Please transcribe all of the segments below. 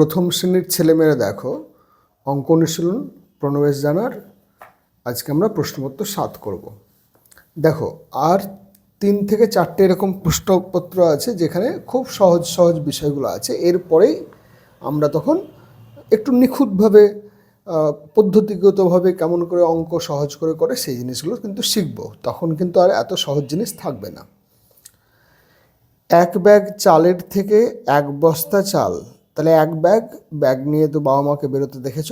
প্রথম শ্রেণির ছেলেমেয়েরা দেখো, অঙ্ক অনুশীলন, প্রণবেশ জানার। আজকে আমরা প্রশ্নপত্র সাত করব। দেখো, আর তিন থেকে চারটে এরকম প্রশ্নপত্র আছে যেখানে খুব সহজ সহজ বিষয়গুলো আছে। এরপরেই আমরা তখন একটু নিখুঁতভাবে পদ্ধতিগতভাবে কেমন করে অঙ্ক সহজ করে করে সেই জিনিসগুলো কিন্তু শিখব। তখন কিন্তু আর এত সহজ জিনিস থাকবে না। এক ব্যাগ চালের থেকে এক বস্তা চাল তাহলে এক ব্যাগ ব্যাগ নিয়ে তো বাবা মাকে বেরোতে দেখেছ?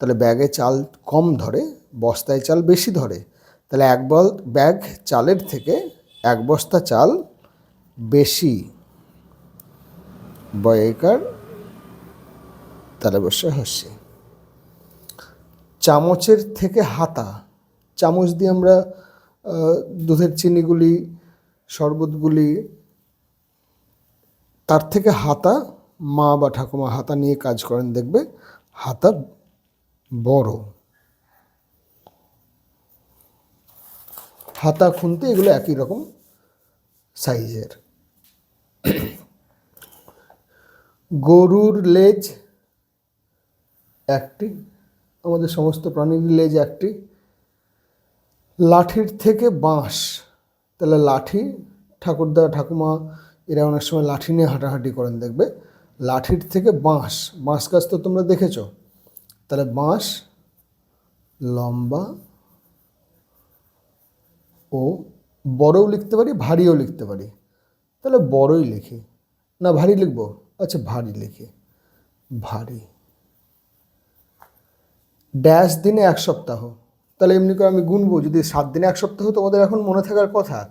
তাহলে ব্যাগে চাল কম ধরে, বস্তায় চাল বেশি ধরে। তাহলে এক বল ব্যাগ চালের থেকে এক বস্তা চাল বেশি। বয়কার তাহলে বসে হচ্ছে। চামচের থেকে হাতা। চামচ দিয়ে আমরা দুধের চিনিগুলি, শরবতগুলি, তার থেকে হাতা মা বা ঠাকুমা হাতা নিয়ে কাজ করেন, দেখবে হাতা বড়। হাতা, খুনতে এগুলো একই রকম সাইজের। গরুর লেজ একটি, আমাদের সমস্ত প্রাণীর লেজ একটি। লাঠির থেকে বাঁশ, তাহলে লাঠি ঠাকুরদা, ঠাকুমা, এরা অনেক সময় লাঠি নিয়ে হাঁটাহাঁটি করেন, দেখবে। লাঠির থেকে বাঁশ বাঁশ গাছ তো তোমরা দেখেছ। তাহলে বাঁশ, লম্বা ও বড়ও লিখতে পারি, ভারীও লিখতে পারি। তাহলে বড়ই লিখি। না, ভারী লিখব। আচ্ছা ভারী লিখি। ভারী। ড্যাশ দিনে এক সপ্তাহ। তাহলে এমনি করে আমি গুনবো। যদি সাত দিনে এক সপ্তাহ তোমাদের এখন মনে থাকার কথা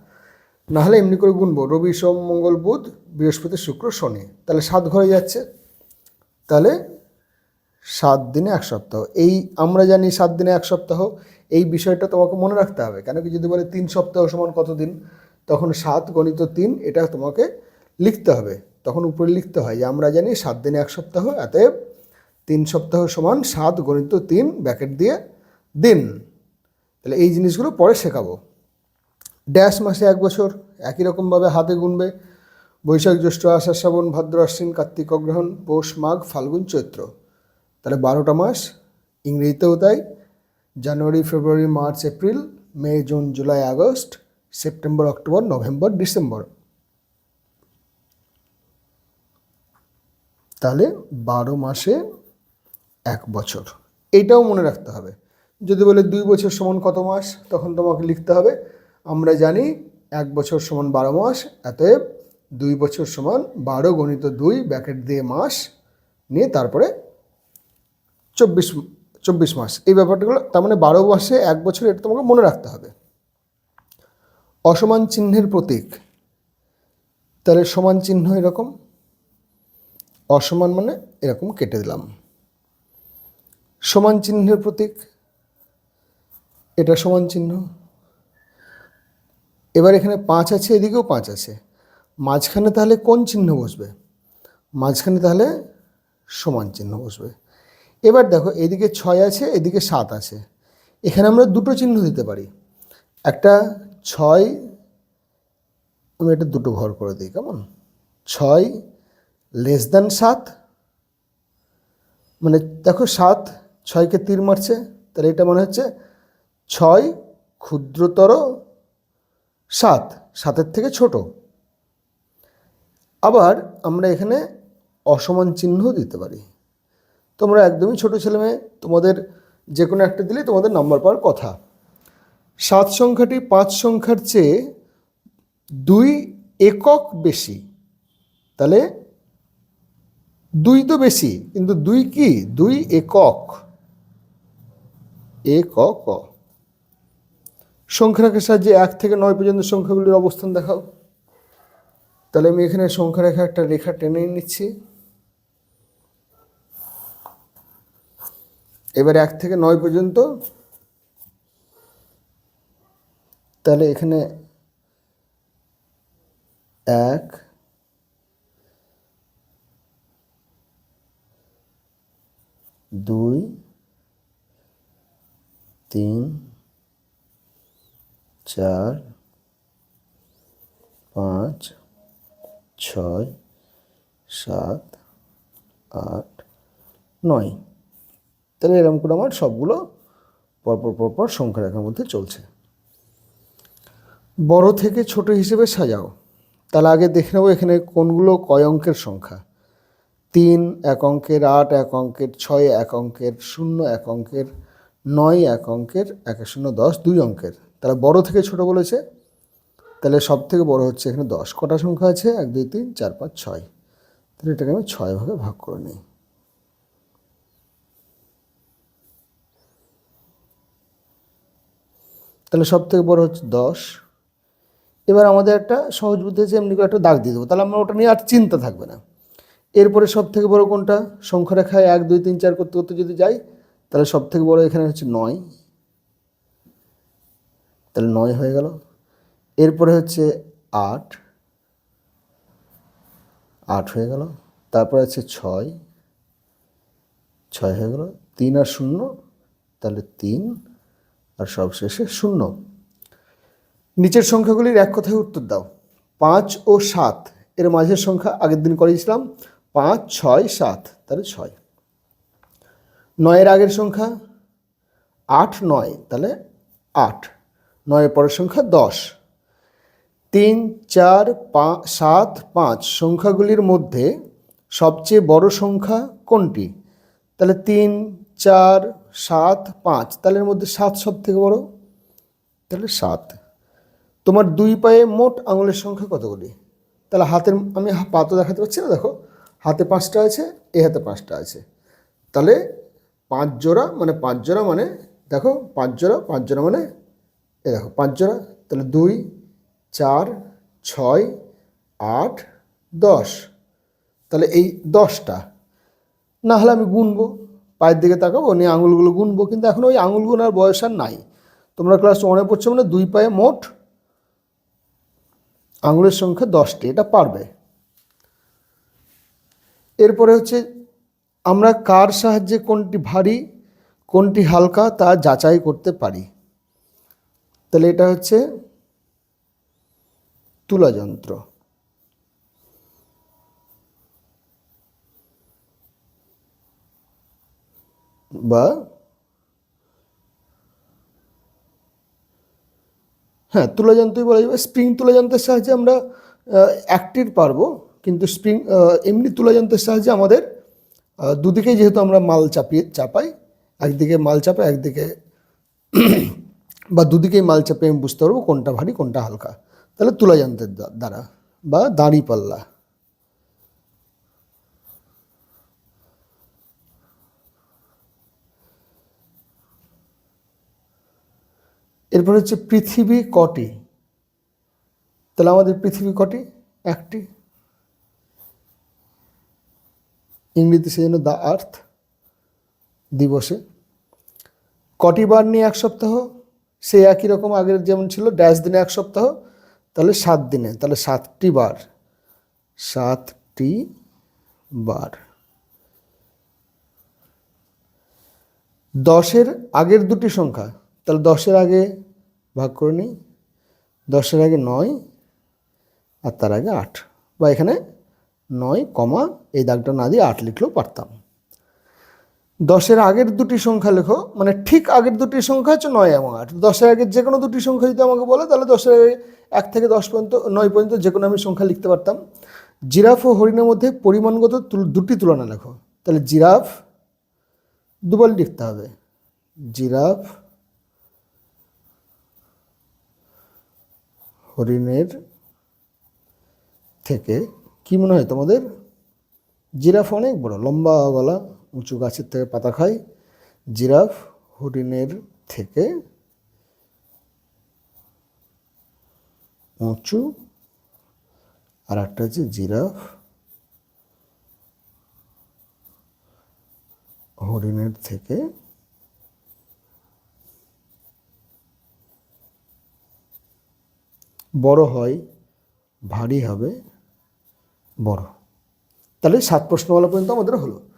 নাহলে এমনি করে গুনবো। রবি, সোম, মঙ্গল, বুধ, বৃহস্পতি, শুক্র, শনি। তাহলে সাত ঘরে যাচ্ছে। তাহলে সাত দিনে এক সপ্তাহ। এই আমরা জানি সাত দিনে এক সপ্তাহ। এই বিষয়টা তোমাকে মনে রাখতে হবে। কেন কি যদি বলে তিন সপ্তাহ সমান কত দিন তখন সাত গণিত তিন, এটা তোমাকে লিখতে হবে। তখন উপরে লিখতে হয় যে আমরা জানি সাত দিনে এক সপ্তাহ, অতএব তিন সপ্তাহ সমান সাত গণিত তিন ব্যাকেট দিয়ে দিন। তাহলে এই জিনিসগুলো পরে শেখাবো। ড্যাশ মাসে এক বছর একই রকমভাবে হাতে গুনবে বৈশাখ জ্যৈষ্ঠ আষাঢ় শ্রাবণ ভাদ্র আশ্বিন কার্তিক অগ্রহণ পৌষ মাঘ ফাল্গুন চৈত্র। তাহলে বারোটা মাস, ইংরেজিতেও তাই, January, February, March, April, May, June, July, August, September, October, November, December. তাহলে বারো মাসে এক বছর। এইটাও মনে রাখতে হবে। যদি বলে দুই বছর সমান কত মাস, তখন তোমাকে লিখতে হবে। আমরা জানি এক বছর সমান বারো মাস, অতএব দুই বছর সমান বারো গণিত দুই ব্যাকেট দিয়ে মাস নিয়ে তারপরে চব্বিশ চব্বিশ মাস। এই ব্যাপারগুলো, তার মানে বারো মাসে এক বছর, এটা তোমাকে মনে রাখতে হবে। অসমান চিহ্নের প্রতীক। তাহলে সমান চিহ্ন এরকম? অসমান মানে এরকম কেটে দিলাম। সমান চিহ্নের প্রতীক? এটা সমান চিহ্ন? এবার এখানে পাঁচ আছে, এদিকেও পাঁচ আছে। মাঝখানে তাহলে কোন চিহ্ন বসবে? মাঝখানে তাহলে সমান চিহ্ন বসবে। এবার দেখো, এদিকে ছয় আছে, এদিকে সাত আছে। এখানে আমরা দুটো চিহ্ন দিতে পারি। একটা ছয়, আমি এটা দুটো ঘর করে দিই, কেমন? ছয় লেস দ্যান সাত মানে দেখো সাত ছয়কে তীর মারছে, তাহলে এটা মনে হচ্ছে ছয় ক্ষুদ্রতর সাত, সাতের থেকে ছোট। আবার আমরা এখানে অসমান চিহ্ন দিতে পারি। তোমরা একদমই ছোট ছেলে মেয়ে, তোমাদের যে কোনো একটা দিলেই তোমাদের নাম্বার পাওয়ার কথা। সাত সংখ্যাটি পাঁচ সংখ্যার চেয়ে দুই একক বেশি। তাহলে দুই তো বেশি, কিন্তু দুই কি? দুই একক। একক। সংখ্যা রেখার সাহায্যে এক থেকে নয় পর্যন্ত সংখ্যাগুলির অবস্থান দেখাও। তাহলে আমি এখানে সংখ্যা রেখা একটা রেখা টেনে নিচ্ছি। এবার এক থেকে নয় পর্যন্ত। তাহলে এখানে এক, দুই, তিন চার, পাঁচ, ছয়, সাত, আট, নয়। তাহলে এরকম করে আমার সবগুলো পরপর পরপর সংখ্যা রেখার মধ্যে চলছে। বড় থেকে ছোট হিসেবে সাজাও। তাহলে আগে দেখে নেব এখানে কোনগুলো কয় অঙ্কের সংখ্যা। তিন এক অঙ্কের, আট এক অঙ্কের, ছয় এক অঙ্কের, শূন্য এক অঙ্কের, নয় এক অঙ্কের, এক শূন্য দশ, দুই অঙ্কের। তাহলে বড় থেকে ছোট বলেছে। তাহলে সব থেকে বড় হচ্ছে এখানে দশ, কটা সংখ্যা আছে? এক, দুই, তিন, চার, পাঁচ, ছয়। তাহলে এটাকে আমি ছয় ভাগে ভাগ করে নিই। তাহলে সব থেকে বড় হচ্ছে দশ। এবার আমাদের একটা সহজ বুদ্ধি আছে, এমনি করে একটা দাগ দিয়ে দেবো। তাহলে আমরা ওটা নিয়ে আর চিন্তা থাকবে না। এরপরে সব থেকে বড় কোনটা? সংখ্যা রেখায় এক, দুই, তিন, চার করতে করতে যদি যাই, তাহলে সব থেকে বড় এখানে হচ্ছে নয়। তাহলে নয় হয়ে গেল। এরপরে হচ্ছে আট। আট হয়ে গেল। তারপরে আছে ছয়। ছয় হয়ে গেল। তিন আর শূন্য, তাহলে তিন। আর সবশেষে শূন্য। নিচের সংখ্যাগুলির এক কথায় উত্তর দাও। পাঁচ ও সাত, এর মাঝের সংখ্যা আগের দিন করেছিলাম পাঁচ, ছয়, সাত, তাহলে ছয়। নয়ের আগের সংখ্যা আট, নয়, তাহলে আট। নয়ের পরের সংখ্যা দশ। তিন, চার পাঁচ সাত, পাঁচ সংখ্যাগুলির মধ্যে সবচেয়ে বড় সংখ্যা কোনটি? তাহলে তিন, চার, সাত, পাঁচ, তাহলে এর মধ্যে সাত সব থেকে বড়? তাহলে সাত। তোমার দুই পায়ে মোট আঙুলের সংখ্যা কতগুলি? তাহলে হাতের, আমি পা তো দেখাতে পারছি না, দেখো। হাতে পাঁচটা আছে, এ হাতে পাঁচটা আছে। তাহলে পাঁচ জোড়া মানে পাঁচ জোড়া মানে দেখো, পাঁচ জোড়া পাঁচ জোড়া মানে এ দেখো, পাঁচ জোড়া, তাহলে দুই, চার, ছয়, আট, দশ। তাহলে এই দশটা। না হলে আমি গুনবো, পায়ের দিকে তাকাবো, নিয়ে আঙুলগুলো গুনবো, কিন্তু এখন ওই আঙুল গুনার বয়স আর নাই। তোমরা ক্লাস ওয়ানে পড়ছো মানে দুই পায়ে মোট আঙুলের সংখ্যা দশটি, এটা পারবে। এরপরে হচ্ছে, আমরা কার সাহায্যে কোনটি ভারী, কোনটি হালকা তা যাচাই করতে পারি। তাহলে এটা হচ্ছে তুলা যন্ত্র। বা হ্যাঁ তুলা যন্ত্রই বলা যাবে। স্প্রিং তুলা যন্ত্রের সাহায্যে আমরা একটির পারব কিন্তু স্প্রিং এমনি তুলা যন্ত্রের সাহায্যে আমাদের আহ, দুদিকেই যেহেতু আমরা মাল চাপিয়ে চাপাই একদিকে মাল চাপাই একদিকে বা দুদিকেই মাল চাপিয়ে আমি বুঝতে পারব কোনটা ভারী, কোনটা হালকা। তাহলে তুলা যন্ত্রের দ্বারা বা দাঁড়ি পাল্লা এরপর হচ্ছে পৃথিবী কটি? তাহলে আমাদের পৃথিবী কটি? একটি। ইংরেজিতে সেই জন্য দ্য আর্থ দিবসে। কটি বার নিয়ে এক সপ্তাহ? সে একই রকম আগের যেমন ছিল ড্যাশ দিনে এক সপ্তাহ, তাহলে সাত দিনে, তাহলে সাতটি বার সাতটি বার। দশের আগের দুটি সংখ্যা, তাহলে দশের আগে ভাগ করে নিই, দশের আগে নয় আর তার আগে আট, বা এখানে নয় কমা এই দাগটা না দিয়ে আট লিখলেও পারতাম। দশের আগের দুটি সংখ্যা লেখো মানে ঠিক আগের দুটি সংখ্যা হচ্ছে নয় এবং আট। দশের আগের যে কোনো দুটি সংখ্যা যদি আমাকে বলে, তাহলে দশের আগে এক থেকে দশ পর্যন্ত, নয় পর্যন্ত যে কোনো আমি সংখ্যা লিখতে পারতাম। জিরাফ ও হরিণের মধ্যে পরিমাণগত দুটি তুলনা লেখো। তাহলে জিরাফ, দুবার লিখতে হবে। জিরাফ, হরিণের থেকে, কি মনে হয় তোমাদের? জিরাফ অনেক বড়, লম্বা গলা। উঁচু গাছের থেকে পাতা খায় জিরাফ হরিণের থেকে উঁচু। আর একটা হচ্ছে জিরাফ হরিণের থেকে বড় হয়, ভারী হবে, বড়। তাহলে সাত প্রশ্নওয়ালা পর্যন্ত আমাদের হলো।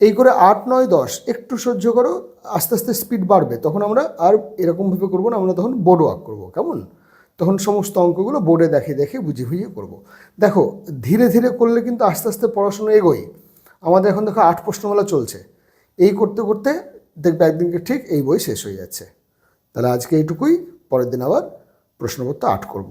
এই করে আট, নয়, দশ, একটু সহ্য করো, আস্তে আস্তে স্পিড বাড়বে। তখন আমরা আর এরকমভাবে করব না, আমরা তখন বোর্ড ওয়ার্ক করব, কেমন? তখন সমস্ত অঙ্কগুলো বোর্ডে দেখে দেখে বুঝিয়ে বুঝিয়ে করব। দেখো, ধীরে ধীরে করলে কিন্তু আস্তে আস্তে পড়াশোনা এগোই আমাদের এখন দেখো আট প্রশ্নমালা চলছে। এই করতে করতে দেখবে একদিনকে ঠিক এই বই শেষ হয়ে যাচ্ছে। তাহলে আজকে এইটুকুই, পরের দিন আবার প্রশ্নপত্র আট করব।